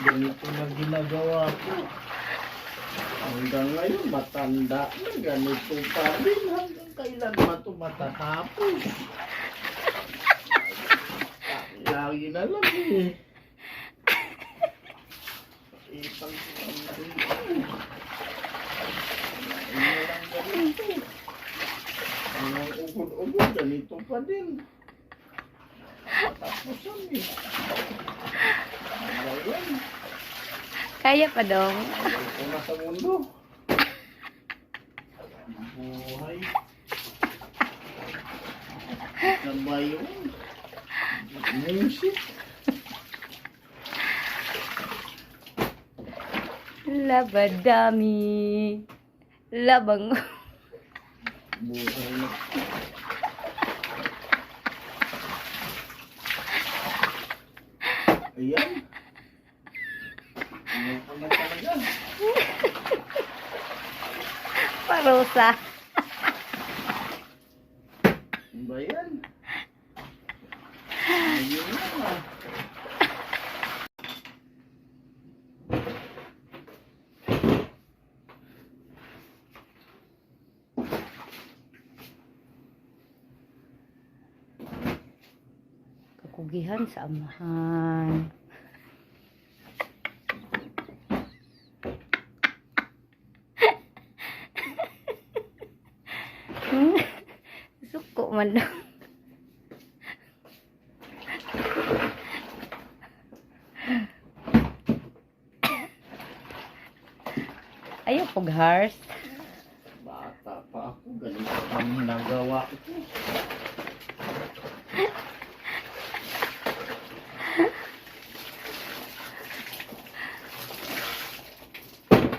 Ganito na ginagawa ko. Hanggang ngayon, matanda na. Ganito pa rin. Hanggang kailan ba ito matatapos? Lagi na lang eh. Ipang. Ang ugod-ugod, ganito pa din. Tapos yan eh. Kaya pa dong. Ito na sa mundo. Buhay. Sabay yun. Music. Labadami. Labang. Buhay na. Ayan. Ano ko na talaga. Parusa. Ano ba yan? Ayun na. Kakugihan sa amahan. Suko man daw. Ayaw pag hars. Bata pa ako, ganito ang nagawa ko.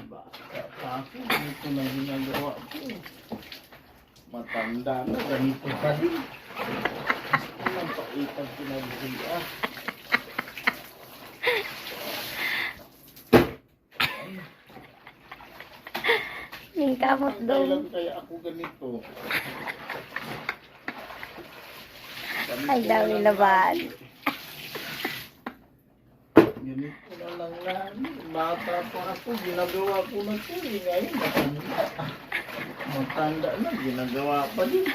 Bata pa ako, ganito na ginagawa ko. Matanda na, ganito pa lang paitag pinag-iya. Ning kamot dong. Kailan kaya ako ganito? Ganito Ay, dami laban. Ganito na lang lagi. Bata pa ako, ginagawa ko na ito. Eh, ngayon, matanda. Matanda na, ginagawa pa din.